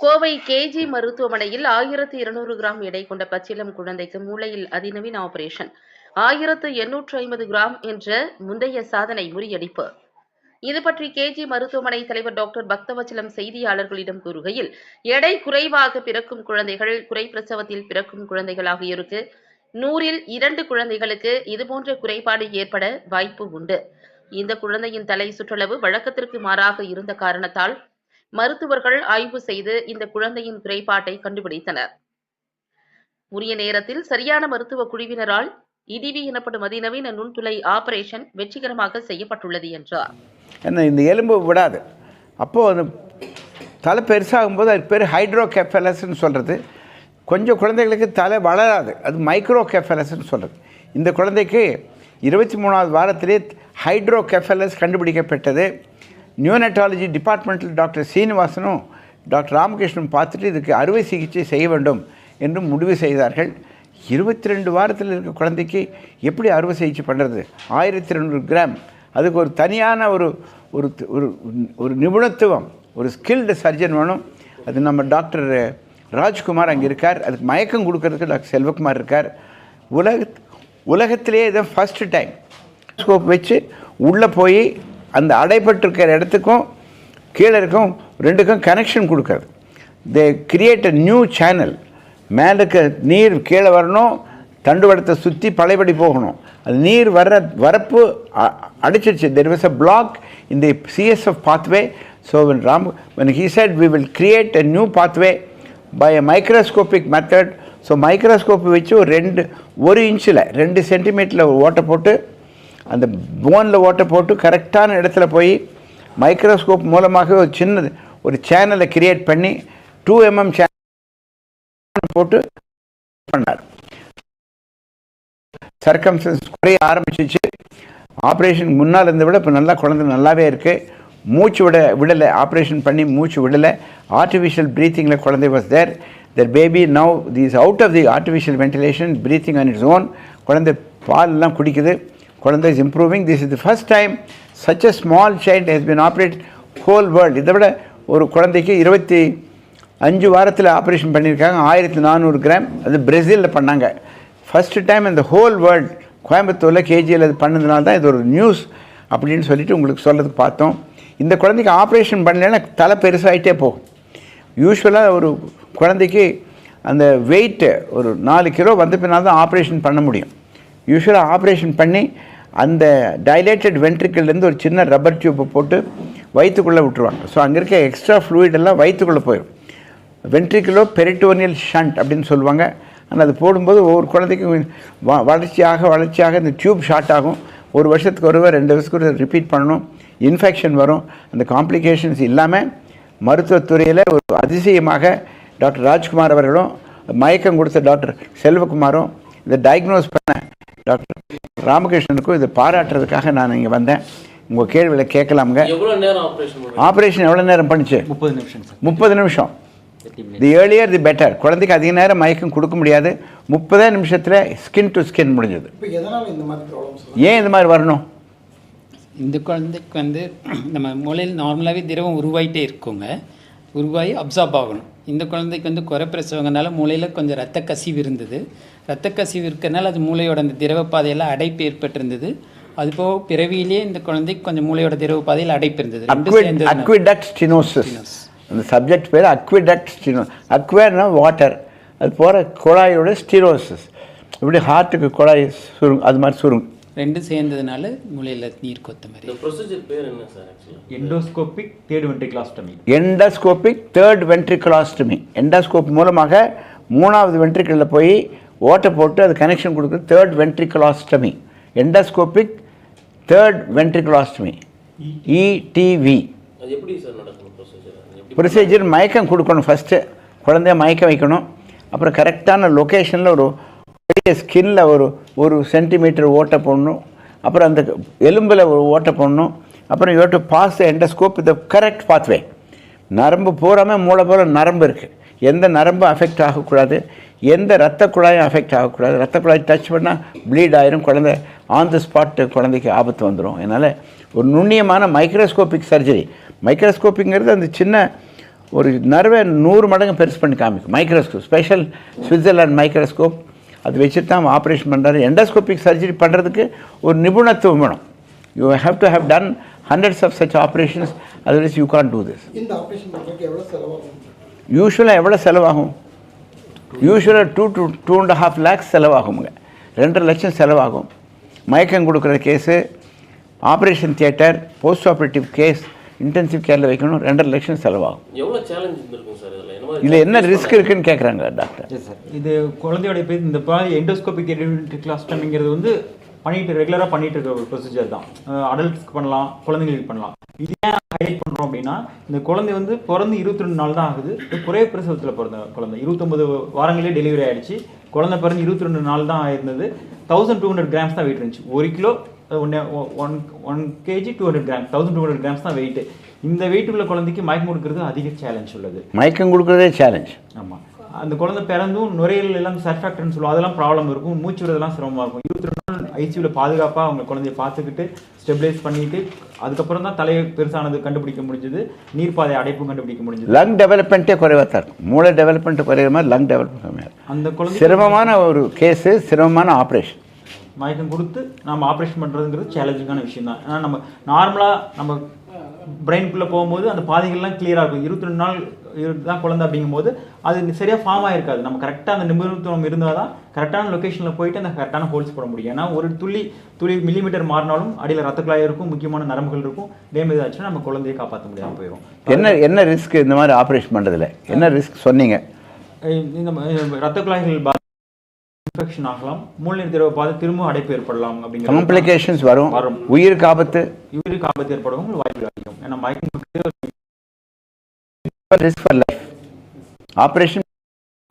Kovai KG மருத்துவமனையில் ஆயிரத்து இருநூறு கிராம் எடை கொண்ட பச்சிலம் குழந்தைக்கு மூளையில் அதிநவீன ஆபரேஷன். ஆயிரத்து எண்ணூற்று ஐம்பது கிராம் என்ற முந்தைய சாதனை முறியடிப்பு. இது பற்றி கேஜி மருத்துவமனை தலைவர் டாக்டர் பக்தவச்சலம் செய்தியாளர்களிடம் கூறுகையில் எடை குறைவாக பிறக்கும் குழந்தைகள் குறை பிரசவத்தில் பிறக்கும் குழந்தைகள் ஆகியோருக்கு நூறில் இரண்டு குழந்தைகளுக்கு இதுபோன்ற குறைபாடு ஏற்பட வாய்ப்பு உண்டு. இந்த குழந்தையின் தலை சுற்றளவு வழக்கத்திற்கு மாறாக இருந்த காரணத்தால் மருத்துவர்கள் ஆய்வு செய்து இந்த குழந்தையின் குறைபாட்டை கண்டுபிடித்தனர். உரிய நேரத்தில் சரியான மருத்துவ குழுவினரால் இடிவி எனப்படும் அதிநவீன நுண்துளை ஆபரேஷன் வெற்றிகரமாக செய்யப்பட்டுள்ளது என்றார். என்ன இந்த எலும்பு விடாது. அப்போது அந்த தலை பெருசாகும்போது அது பேர் ஹைட்ரோகெஃபலஸ்ன்னு சொல்கிறது கொஞ்சம் குழந்தைகளுக்கு தலை வளராது அது மைக்ரோகெஃபலஸ்ன்னு சொல்கிறது இந்த குழந்தைக்கு இருபத்தி மூணாவது வாரத்திலே ஹைட்ரோகெஃபலஸ் கண்டுபிடிக்கப்பட்டது. நியூனட்டாலஜி டிபார்ட்மெண்ட்டில் டாக்டர் சீனிவாசனும் டாக்டர் ராமகிருஷ்ணன் பார்த்துட்டு இதுக்கு அறுவை சிகிச்சை செய்ய வேண்டும் என்று முடிவு செய்தார்கள். இருபத்தி ரெண்டு வாரத்தில் இருக்க குழந்தைக்கு எப்படி அறுவை சிகிச்சை பண்ணுறது ஆயிரத்தி ரெண்டு கிராம். அதுக்கு ஒரு தனியான ஒரு ஒரு ஒரு ஒரு நிபுணத்துவம் ஒரு ஸ்கில்டு சர்ஜன் வேணும். அது நம்ம டாக்டர் ராஜ்குமார் அங்கே இருக்கார். அதுக்கு மயக்கம் கொடுக்கறதுக்கு டாக்டர் செல்வகுமார் இருக்கார். உலக உலகத்திலேயே இதான் ஃபஸ்ட்டு டைம் ஸ்கோப் வச்சு உள்ளே போய் அந்த அடைப்பட்டிருக்கிற இடத்துக்கும் கீழே இருக்கும் ரெண்டுக்கும் கனெக்ஷன் கொடுக்குறது. They create a new channel மேலே இருக்க நீர் கீழே வரணும் தண்டுவடத்தை சுற்றி பழையபடி போகணும். அது நீர் வர்ற வரப்பு அடிச்சிருச்சு. There was a block in CSF CSF pathway. So when Ram when he said we will create a new pathway by a microscopic method so microscope வச்சு ஒரு ரெண்டு ஒரு இன்ச்சில் ரெண்டு சென்டிமீட்டரில் ஓட்டை போட்டு அந்த போனில் ஓட்டை போட்டு கரெக்டான இடத்துல போய் மைக்ரோஸ்கோப் மூலமாக ஒரு சின்னது ஒரு சேனலை கிரியேட் பண்ணி டூ எம்எம் சேனல் போட்டு பண்ணார். சர்க்கம்சன்ஸ் குறைய ஆரம்பிச்சிச்சு. ஆப்ரேஷன் முன்னால் இருந்த விட இப்போ நல்லா குழந்தை நல்லாவே இருக்குது மூச்சு விட விடலை. ஆப்ரேஷன் பண்ணி மூச்சு விடலை. ஆர்டிஃபிஷியல் ப்ரீத்திங்கில் குழந்தை was there the baby now this out of the artificial ventilation breathing on its own குழந்தை பால்லாம் குடிக்குது. குழந்தை is improving this is the first time such a small child has been operate whole world இதை விட ஒரு குழந்தைக்கு இருபத்தி அஞ்சு வாரத்தில் ஆப்ரேஷன் பண்ணியிருக்காங்க. ஆயிரத்தி நானூறு கிராம். அது பிரேசிலில் பண்ணாங்க. ஃபஸ்ட்டு டைம் இந்த ஹோல் வேர்ல்ட் கோயம்புத்தூரில் கேஜியில் அது பண்ணதுனால தான் இது ஒரு நியூஸ் அப்படின்னு சொல்லிட்டு உங்களுக்கு சொல்கிறதுக்கு பார்த்தோம். இந்த குழந்தைக்கு ஆப்ரேஷன் பண்ணலைன்னா தலை பெருசாகிட்டே போகும். யூஸ்வலாக ஒரு குழந்தைக்கு அந்த வெயிட்டு ஒரு நாலு கிலோ வந்த பின்னால் தான் ஆப்ரேஷன் பண்ண முடியும். யூஸ்வலாக ஆப்ரேஷன் பண்ணி அந்த டைலேட்டட் வென்ட்ரிக்கிள்லேருந்து ஒரு சின்ன ரப்பர் டியூப்பை போட்டு வயிற்றுக்குள்ளே விட்டுருவாங்க. ஸோ அங்கே இருக்க எக்ஸ்ட்ரா ஃப்ளூயிடெல்லாம் வயிற்றுக்குள்ளே போயிடும். வென்ட்ரிகுலோ பெரிட்டோனியல் ஷண்ட் அப்படின்னு சொல்லுவாங்க. ஆனால் அது போடும்போது ஒவ்வொரு குழந்தைக்கும் வ வளர்ச்சியாக வளர்ச்சியாக இந்த டியூப் ஷார்ட் ஆகும். ஒரு வருஷத்துக்கு ஒருவர் ரெண்டு வருஷத்துக்கு ஒரு ரிப்பீட் பண்ணணும். இன்ஃபெக்ஷன் வரும். அந்த காம்ப்ளிகேஷன்ஸ் இல்லாமல் மருத்துவத்துறையில் ஒரு அதிசயமாக டாக்டர் ராஜ்குமார் அவர்களும் மயக்கம் கொடுத்த டாக்டர் செல்வகுமாரும் இதை டயக்னோஸ் பண்ண டாக்டர் ராமகிருஷ்ணனுக்கும் இதை பாராட்டுறதுக்காக நான் இங்கே வந்தேன். உங்கள் கேள்வியில் கேட்கலாமுங்க. எவ்வளவு நேரம் ஆபரேஷன் எவ்வளோ நேரம் பண்ணுச்சு? முப்பது நிமிஷம் சார். முப்பது நிமிஷம். தி ஏர்லியர் தி பெட்டர் குழந்தைக்கு அதிக நேரம் மயக்கம் கொடுக்க முடியாது. முப்பதே நிமிஷத்தில் ஸ்கின் டு ஸ்கின் முடிஞ்சது. இப்போ எதனால் இந்த மாதிரி ப்ராப்ளம்ஸ் ஏன் இந்த மாதிரி வரணும்? இந்த குழந்தைக்கு வந்து நம்ம மூளையில் நார்மலாகவே திரவம் உருவாயிட்டே இருக்குங்க. உருவாகி அப்சார்ப் ஆகணும். இந்த குழந்தைக்கு வந்து குறை பிரசவங்கனால மூளையில் கொஞ்சம் ரத்த கசிவு இருந்தது. ரத்த கசிவு இருக்கறனால அது மூளையோட அந்த திரவ பாதையெல்லாம் அடைப்பு ஏற்பட்டிருந்தது. அது போக பிறவியிலேயே இந்த குழந்தைக்கு கொஞ்சம் மூளையோட திரவ பாதையில் அடைப்பு இருந்தது. அக்விடக்ட் ஸ்டினோசிஸ் அந்த சப்ஜெக்ட் பேர் அக்விடக்ட் ஸ்டினோ அக்வேர்னா வாட்டர் அது போகிற குழாயோட ஸ்டினோசிஸ் இப்படி ஹார்ட்டுக்கு குழாய் சுருங் அது மாதிரி சுருங் ரெண்டும் சேர்ந்ததுனால மூளையில் நீர் கொத்த மாதிரி. இந்த ப்ரொசீஜர் பேர் என்ன sir endoscopic third ventriculostomy endoscopic third ventriculostomy endoscope மூலமாக மூணாவது வென்ட்ரிக்கிளில் போய் ஓட்டை போட்டு அது கனெக்ஷன் கொடுக்குறது third ventriculostomy endoscopic third ventriculostomy ETV அது எப்படி சார் நடக்கும் ப்ரொசீஜர் எப்படி ப்ரொசீஜர் மயக்கம் கொடுக்கணும் ஃபஸ்ட்டு குழந்தைய மயக்கம் வைக்கணும். அப்புறம் கரெக்டான லொக்கேஷனில் ஒரு ஸ்கின்ல ஒரு ஒரு சென்டிமீட்டர் ஓட்டை போடணும். அப்புறம் அந்த எலும்பில் ஒரு ஓட்டை போடணும். அப்புறம் you to pass endoscope the correct pathway நரம்பு பூராமே மூளை போல நரம்பு இருக்குது எந்த நரம்பும் அஃபெக்ட் ஆகக்கூடாது. எந்த ரத்த குழாயும் அஃபெக்ட் ஆகக்கூடாது. ரத்த குழாய் டச் பண்ணால் ப்ளீட் ஆயிரும். குழந்தை ஆன் த ஸ்பாட் குழந்தைக்கு ஆபத்து வந்துடும் அதனால் ஒரு நுண்ணியமான மைக்ரோஸ்கோபிக் சர்ஜரி மைக்ரோஸ்கோப்பிங்கிறது அந்த சின்ன ஒரு நர்வை நூறு மடங்கு பெருசு பண்ணி காமிக்கும். மைக்ரோஸ்கோப் ஸ்பெஷல் சுவிட்சர்லாண்ட் மைக்ரோஸ்கோப் அது வச்சுட்டு தான் ஆப்ரேஷன் பண்ணுறாரு எண்டோஸ்கோபிக் சர்ஜரி பண்ணுறதுக்கு ஒரு நிபுணத்துவம் வேணும். You have to have done hundreds of such operations otherwise you can do this யூஸ்வலாக எவ்வளோ செலவாகும்? யூஸ்வலாக two two two and half lakhs செலவாகுங்க ரெண்டரை லட்சம் செலவாகும். மயக்கம் கொடுக்குற gas operation theatre post operative care intensive கேரில் வைக்கணும். ரெண்டரை லட்சம் செலவாகும். எவ்வளோ சேலஞ்ச் இருந்திருக்கும் சார் இதில்? இதில் என்ன ரிஸ்க் இருக்குன்னு கேட்குறாங்க டாக்டர் சார் இது குழந்தையோட பேர் இந்த எண்டோஸ்கோபிக் கிளாஸ்டமிங்கிறது வந்து பண்ணிட்டு ரெகுலராக பண்ணிட்டு இருக்க ஒரு ப்ரொசீஜர் தான். அடல்ட்ஸ்க்கு பண்ணலாம் குழந்தைங்களுக்கு பண்ணலாம். இது ஏன் ஹைலைட் பண்ணுறோம் அப்படின்னா இந்த குழந்தை வந்து பிறந்து இருபத்தி ரெண்டு நாள் தான் ஆகுது. குறைய பிரசவத்தில் பிறந்த குழந்தை. இருபத்தொம்பது வாரங்களே டெலிவரி ஆயிடுச்சு. குழந்தை பிறந்து இருபத்தி ரெண்டு நாள் தான் ஆயிருந்தது. தௌசண்ட் டூ ஹண்ட்ரட் கிராம்ஸ் தான் வெயிட் இருந்துச்சு. ஒரு கிலோ ஒன்று one one KG two hundred gram thousand two hundred grams தான் வெயிட் இந்த வெயிட் உள்ள குழந்தைக்கு மயக்கம் கொடுக்கறது அதிக சேலஞ்ச் உள்ளது. மயக்கம் கொடுக்குறதே சேலஞ்ச் ஆமாம் அந்த குழந்தை பிறந்தும் நுரையீரல் எல்லாம் சர்ஃபேக்டர்னு சொல்லுவோம். அதெல்லாம் ப்ராப்ளம் இருக்கும். மூச்சு விடுறதெல்லாம் சிரமமாக இருக்கும். இருபத்தி ரெண்டு நாள் ஐசியூவில் பாதுகாப்பாக அவங்க குழந்தைய பார்த்துக்கிட்டு ஸ்டெபிலைஸ் பண்ணிட்டு அதுக்கப்புறம் தான் தலையை பெருசானது கண்டுபிடிக்க முடிஞ்சது. நீர்ப்பாதை அடைப்பும் கண்டுபிடிக்க முடிஞ்சது. லங் டெவலப்மெண்ட்டே குறைவாக தான் இருக்கும். மூளை டெவலப்மெண்ட் குறையிற மாதிரி லங் டெவலப்மெண்ட் கம்மியாக அந்த குழந்தை சிரமமான ஒரு கேஸு சிரமமான ஆப்ரேஷன் மயக்கம் கொடுத்து நம்ம ஆப்ரேஷன் பண்ணுறதுங்கிறது சேலஞ்சிங்கான விஷயம் தான் ஏன்னா நம்ம நார்மலாக நம்ம பிரெயின்குள்ளே போகும்போது அந்த பாதைகள்லாம் கிளியராக இருக்கும். இருபத்தி ரெண்டு நாள் தான் குழந்தை அப்படிங்கும்போது அது சரியாக ஃபார்ம் ஆயிருக்காது. நம்ம கரெக்டாக அந்த நிபுணத்துவம் இருந்தால் தான் கரெக்டான லொக்கேஷனில் போயிட்டு அந்த கரெக்டான ஹோல்ஸ் போட முடியும். ஏன்னா ஒரு துளி துளி மில்லிமீட்டர் மாறினாலும் அடியில் ரத்த குழாய் இருக்கும் முக்கியமான நரம்புகள் இருக்கும் டேமேஜ் ஆச்சுன்னா நம்ம குழந்தையை காப்பாற்ற முடியாமல் போயிடும் என்ன என்ன ரிஸ்க் இந்த மாதிரி ஆப்ரேஷன் பண்ணுறதுல என்ன ரிஸ்க் சொன்னீங்க? இந்த ரத்த குழாய்கள் இன்ஃபெக்ஷன் ஆகலாம். மூழ்நீர் திரவ பாதை திரும்ப அடைப்பு ஏற்படலாம் அப்படிங்கிற காம்ப்ளிகேஷன்ஸ் வரும். வரும். உயிருக்கு ஆபத்து இவருக்கு ஆபத்து ஏற்படவும் வாய்ப்பு அதிகம். ஏன்னா மயக்கம். Operation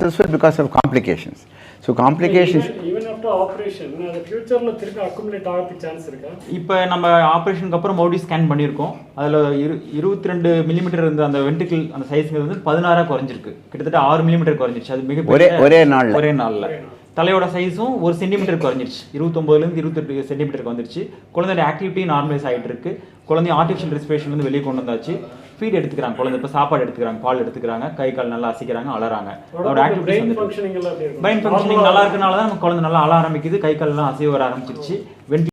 successful because of complications. So complications, even after operation அது ஃபியூச்சர்ல திருப்பி அக்குமுலேட் ஆகிறதுக்கு சான்ஸ் இருக்கா? இப்போ நம்ம ஆப்ரேஷனுக்கு அப்புறம் மறுபடியும் ஸ்கேன் பண்ணியிருக்கோம். அதில் இரு இருபத்தி ரெண்டு மில்லிமீட்டர் இருந்த அந்த வென்ட்ரிக்கிள் அந்த சைஸ்ங்கிறது வந்து பதினாறாக குறைஞ்சிருக்கு. கிட்டத்தட்ட ஆறு மில்லிமீட்டர் குறைஞ்சிருச்சு. அது மிக ஒரே- ஒரே நாள்ல. ஒரே நாளில். தலையோட சைஸும் ஒரு சென்டிமீட்டர் குறைஞ்சிருச்சு. இருபத்தொம்போதுலேருந்து இருபத்தெட்டு சென்டிமீட்டருக்கு வந்துருச்சு. குழந்தையோட ஆக்டிவிட்டி நார்மலைஸ் ஆகிட்டு இருக்கு. குழந்தை ஆர்டிஃபிஷியல் ரெஸ்பிரேஷன் வந்து வெளியே கொண்டு வந்தாச்சு. ஃபீட் எடுத்துக்கிறாங்க. குழந்தை இப்போ சாப்பாடு எடுத்துக்கிறாங்க. பால் எடுத்துக்கிறாங்க. கை கால் நல்லா அசைக்கிறாங்க அலறாங்க. பிரெயின் ஆக்டிவிட்டி பிரைன் ஃபங்க்ஷனிங் நல்லா இருக்கனால தான் நம்ம குழந்தை நல்லா அழ ஆரம்பிக்குது. கை கால்லாம் அசைவு வர ஆரம்பிச்சிருச்சு.